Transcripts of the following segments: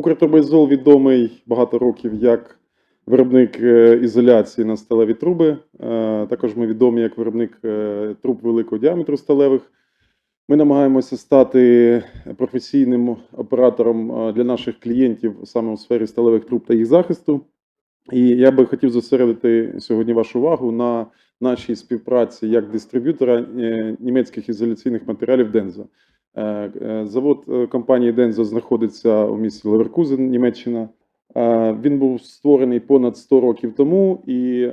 Укртурбоізол відомий багато років як виробник е, ізоляції на сталеві труби. Е, Також ми відомі як виробник е, труб великого діаметру сталевих. Ми намагаємося стати професійним оператором для наших клієнтів саме у сфері сталевих труб та їх захисту. І я би хотів зосередити сьогодні вашу увагу на нашій співпраці як дистриб'ютора німецьких ізоляційних матеріалів Дензо. Е, е, Завод е, компанії Дензо знаходиться у місті Леверкузен, Німеччина. Він був створений понад 100 років тому, і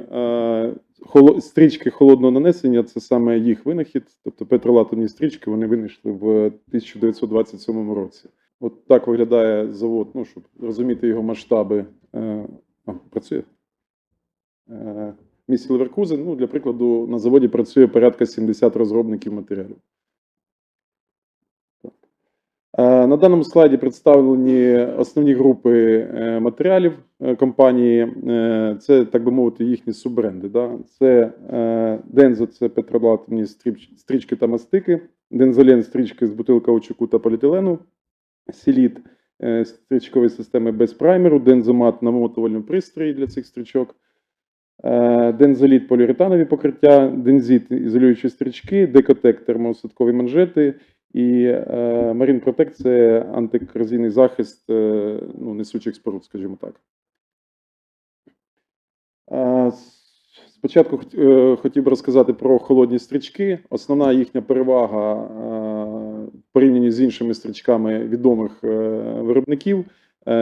стрічки холодного нанесення це саме їх винахід. Тобто петролатомні стрічки вони винайшли в 1927 році. От так виглядає завод, ну, щоб розуміти його масштаби. А, працює. Місті Леверкузен, ну, для прикладу, на заводі працює порядка 70 розробників матеріалів. Е, На даному слайді представлені основні групи е, матеріалів е, компанії. Це, так би мовити, їхні суббренди. Да? Це Дензо, це петролатомні стріч- стрічки та мастики, Дензолен стрічки з бутил каучуку та поліетилену, Сіліт стрічкові системи без праймеру, дензомат намотувальний пристрій для цих стрічок. Дензоліт поліуретанові покриття, дензит ізолюючі стрічки, декотек термоосадкові манжети і е, Marine Protect – це антикорозійний захист е, ну, несучих споруд, скажімо так. Спочатку е, хотів би розказати про холодні стрічки. Основна їхня перевага е, в порівнянні з іншими стрічками відомих е, виробників.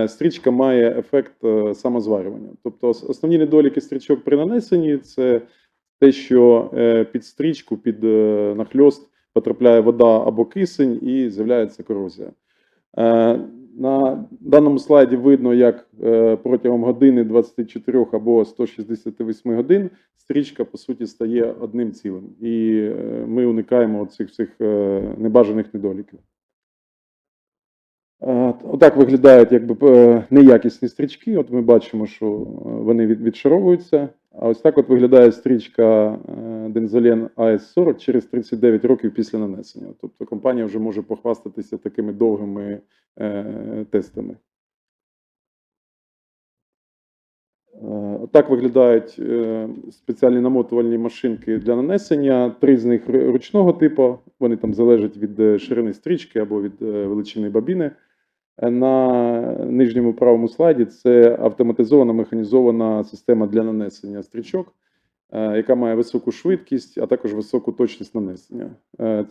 Стрічка має ефект самозварювання. Тобто основні недоліки стрічок при нанесенні це те, що під стрічку, під нахльост потрапляє вода або кисень і з'являється корозія. Е, На даному слайді видно, як е, протягом години 24 або 168 годин стрічка по суті стає одним цілим, і е, ми уникаємо цих всіх небажаних недоліків. Отак виглядають якби неякісні стрічки. От ми бачимо, що вони відшаровуються. А ось так от виглядає стрічка е, Densolen AS40 через 39 років після нанесення. Тобто компанія вже може похвастатися такими довгими е, тестами. Е, Отак виглядають спеціальні намотувальні машинки для нанесення. Три з них ручного типу. Вони там залежать від ширини стрічки або від величини бабіни. На нижньому правому слайді це автоматизована механізована система для нанесення стрічок, е, яка має високу швидкість, а також високу точність нанесення. Е,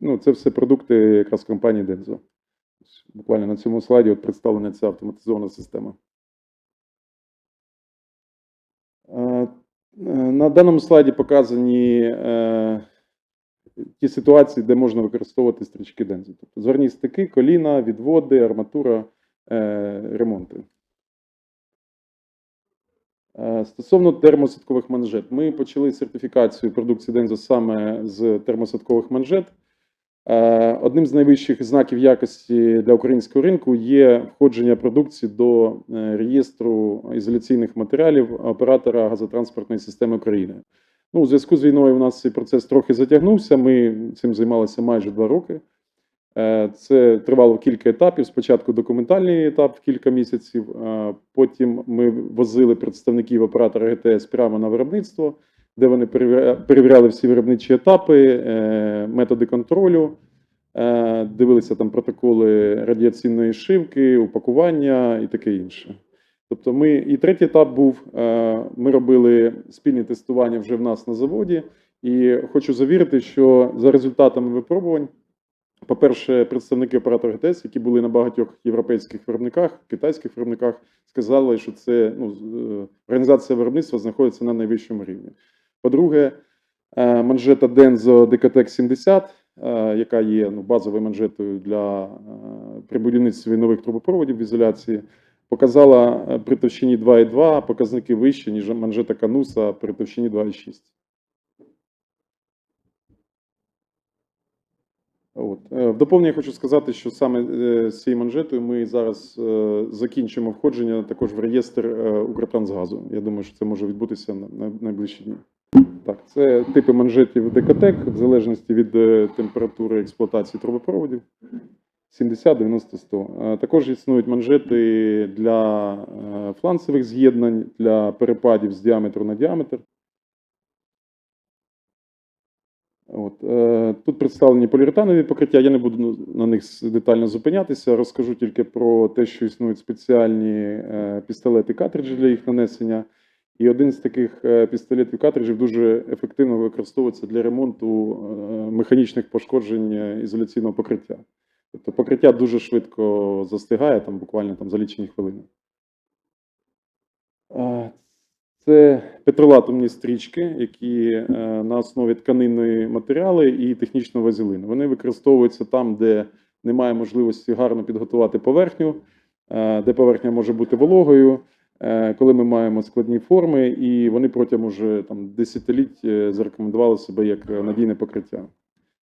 Ну, це все продукти якраз компанії Denso. Буквально на цьому слайді от представлена ця автоматизована система. Е, На даному слайді показані ті ситуації, де можна використовувати стрічки Дензо. Тобто зверні стики, коліна, відводи, арматура, е, ремонти. Е, Стосовно термосадкових манжет, ми почали сертифікацію продукції Дензо саме з термосадкових манжет. Е, Одним з найвищих знаків якості для українського ринку є входження продукції до реєстру ізоляційних матеріалів оператора газотранспортної системи України. Ну, у зв'язку з війною у нас цей процес трохи затягнувся. Ми цим займалися майже два роки. Е, Це тривало кілька етапів. Спочатку документальний етап кілька місяців. Потім ми возили представників оператора ГТС прямо на виробництво, де вони перевіря- перевіряли всі виробничі етапи, е, методи контролю, е, дивилися там протоколи радіаційної шивки, упакування і таке інше. Тобто, ми і третій етап був: е, ми робили спільні тестування вже в нас на заводі, і хочу завірити, що за результатами випробувань. По-перше, представники оператора ГТС, які були на багатьох європейських виробниках, китайських виробниках, сказали, що це ну, е, організація виробництва знаходиться на найвищому рівні. По-друге, е, манжета Denso Decatec 70, е, яка є ну, базовою манжетою для при будівництві нових трубопроводів в ізоляції, показала е, при товщині 2,2 показники вищі, ніж манжета Кануса при товщині 2,6. От. Е, В доповнення хочу сказати, що саме е, з цією манжетою ми зараз закінчимо входження також в реєстр Укртрансгазу. Я думаю, що це може відбутися на на найближчі дні. Так, це типи манжетів Декатек, в залежності від температури експлуатації трубопроводів. 70, 90, 100. Е, Також існують манжети для е, фланцевих з'єднань, для перепадів з діаметру на діаметр. От, е, тут представлені поліуретанові покриття. Я не буду на них детально зупинятися. Розкажу тільки про те, що існують спеціальні пістолети картриджі для їх нанесення. І один з таких пістолетів картриджів дуже ефективно використовується для ремонту механічних пошкоджень ізоляційного покриття. Тобто покриття дуже швидко застигає, там буквально там за лічені хвилини. Це петролатомні стрічки, які е, на основі тканинної матеріали і технічного вазелину. Вони використовуються там, де немає можливості гарно підготувати поверхню, е, де поверхня може бути вологою, е, коли ми маємо складні форми, і вони протягом уже там десятиліть зарекомендували себе як надійне покриття.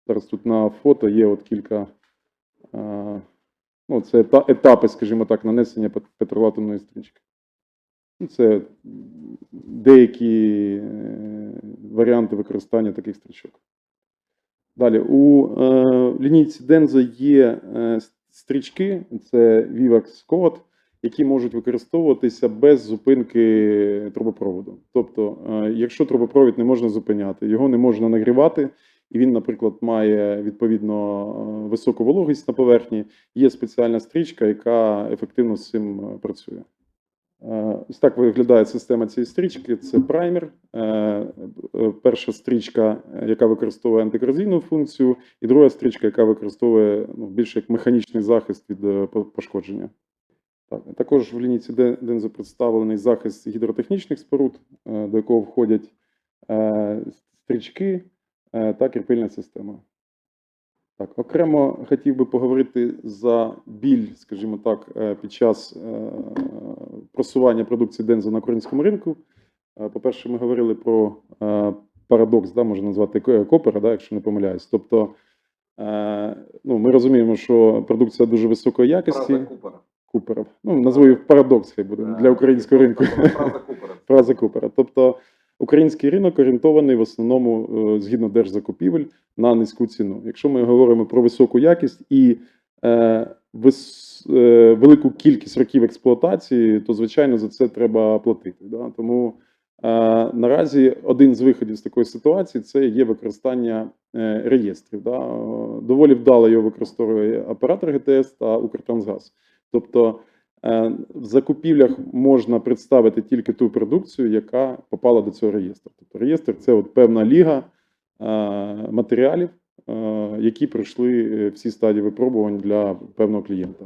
Зараз тут на фото є от кілька. Ну, це етапи, скажімо так, нанесення пет- петролатомної стрічки. Ну, Це деякі е, варіанти використання таких стрічок. Далі, у е, лінійці Дензо є е, стрічки, це Vivax Code, які можуть використовуватися без зупинки трубопроводу. Тобто, якщо трубопровід не можна зупиняти, його не можна нагрівати, і він, наприклад, має відповідно е, високу вологість на поверхні, є спеціальна стрічка, яка ефективно з цим е, працює. Е, Ось так виглядає система цієї стрічки. Це праймер. Перша стрічка, яка використовує антикорозійну функцію, і друга стрічка, яка використовує ну, більше як механічний захист від пошкодження. Так, також в лінійці Ден- Дензо представлений захист гідротехнічних споруд, до якого входять стрічки та кріпильна система. Так, окремо хотів би поговорити за біль, скажімо так, е, під час е, просування продукції Дензо на українському ринку. Е, По-перше, ми говорили про е, парадокс, да, можна назвати копера, да, якщо не помиляюсь. Тобто, е, ну, ми розуміємо, що продукція дуже високої якості. Фраза Купера. Купера. Ну, назву її парадокс, хай буде для українського ринку. Фраза Купера. Фраза Купера. Тобто український ринок орієнтований в основному е, згідно держзакупівель на низьку ціну. Якщо ми говоримо про високу якість і е, вис, е, велику кількість років експлуатації, то звичайно за це треба платити. Да? Тому е, наразі один з виходів з такої ситуації це є використання е, реєстрів. Да? Доволі вдало його використовує оператор ГТС та Укртрансгаз. Тобто В закупівлях можна представити тільки ту продукцію, яка попала до цього реєстру. Тобто реєстр це от певна ліга е, матеріалів, е, які пройшли е, всі стадії випробувань для певного клієнта.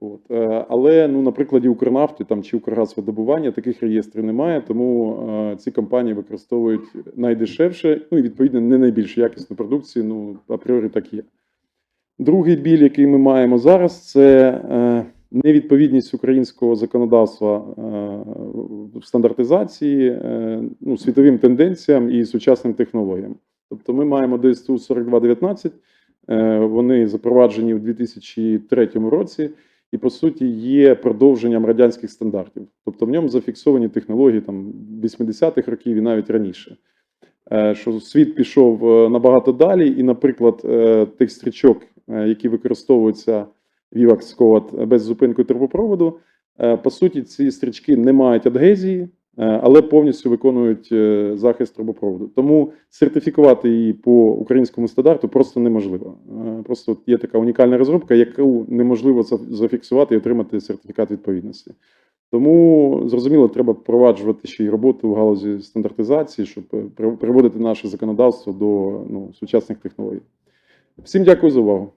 От. е, Але, ну, на прикладі Укрнафти там, чи Укргазвидобування таких реєстрів немає, тому е, ці компанії використовують найдешевше, ну і відповідно не найбільш якісну продукцію, ну, апріорі так є. Другий біль, який ми маємо зараз, це е, невідповідність українського законодавства е, в стандартизації е, ну, світовим тенденціям і сучасним технологіям. Тобто ми маємо ДСТУ 4219, е, вони запроваджені у 2003 році і, по суті, є продовженням радянських стандартів. Тобто в ньому зафіксовані технології там, 80-х років і навіть раніше. Що світ пішов набагато далі, і, наприклад, тих стрічок, які використовуються Vivax Code без зупинки трубопроводу, е, по суті, ці стрічки не мають адгезії, е, але повністю виконують е, захист трубопроводу. Тому сертифікувати її по українському стандарту просто неможливо. Е, Просто є така унікальна розробка, яку неможливо зафіксувати і отримати сертифікат відповідності. Тому зрозуміло, треба впроваджувати ще й роботу в галузі стандартизації, щоб е, приводити наше законодавство до ну, сучасних технологій. Всім дякую за увагу.